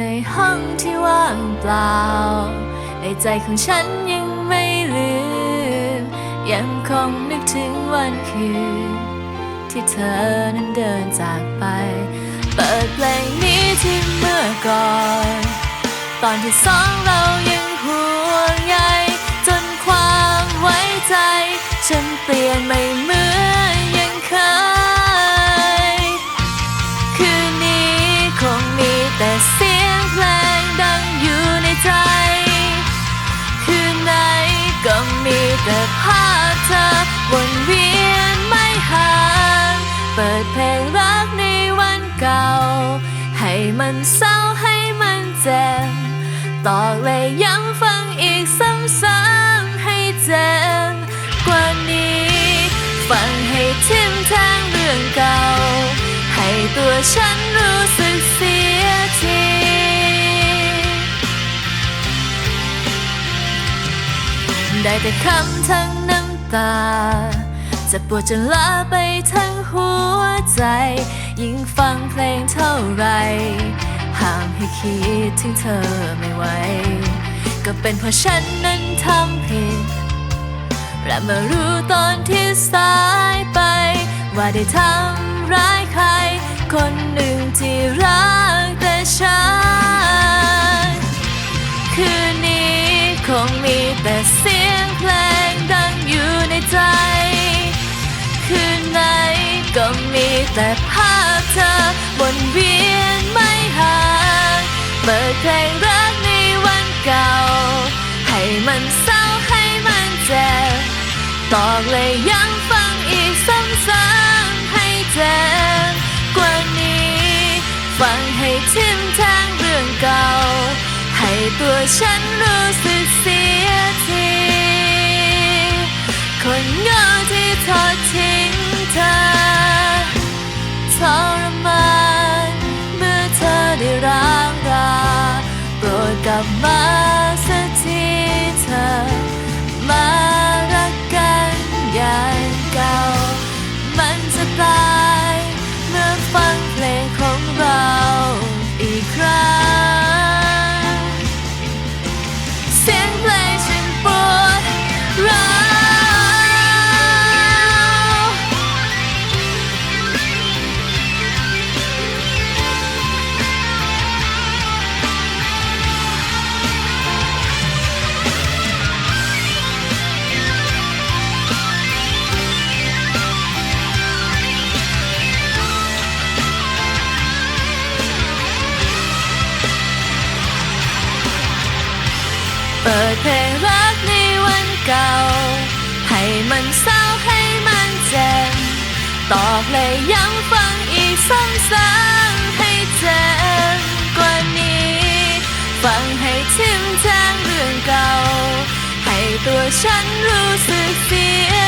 ในห้องที่ว่างเปล่า ในใจของฉันยังไม่ลืม ยังคงนึกถึงวันคืน ที่เธอนั้นเดินจากไป เปิดเพลงนี้ที่เมื่อก่อน ตอนที่สองเรายังห่วงใยจนความไว้ใจ ฉันเปลี่ยนไม่ แต่ภาพเธอวนเวียนไม่ห่างเปิดเพลงรักในวันเก่า ให้มันเศร้าให้มันเจ็บตอกเลยย้ำฟังอีกซ้ำๆให้เจ็บกว่านี้ ฟังให้ทิมแทงเรื่องเก่า ให้ตัวฉันรู้สึกเสียที ได้แต่คำทั้งน้ำตา จะปวดจนลาไปทั้งหัวใจ ยิ่งฟังเพลงเท่าไร ห้ามให้คิดถึงเธอไม่ไหว ก็เป็นเพราะฉันนั้นทำผิด และมารู้ตอนที่สายไป ว่าได้ทำร้ายใคร คนหนึ่งที่รักแต่ฉัน แต่ภาพเธอวนเวียนไม่ห่างเปิดเพลงรักในวันเก่า ให้มันเศร้าให้มันเจ็บตอกเลยย้ำฟังอีกซ้ำๆให้เจ็บกว่านี้ ฟังให้ทิมทางเรื่องเก่า ให้ตัวฉันรู้สึกเสียทีคนเงาที่ เพลงรักในวันเก่า ให้มันเศร้าให้มันเจ็บตอกเลยย้ำฟังอีกซ้ำๆให้เจ็บกว่านี้ ฟังให้ทิมแทงเรื่องเก่า ให้ตัวฉันรู้สึกเสีย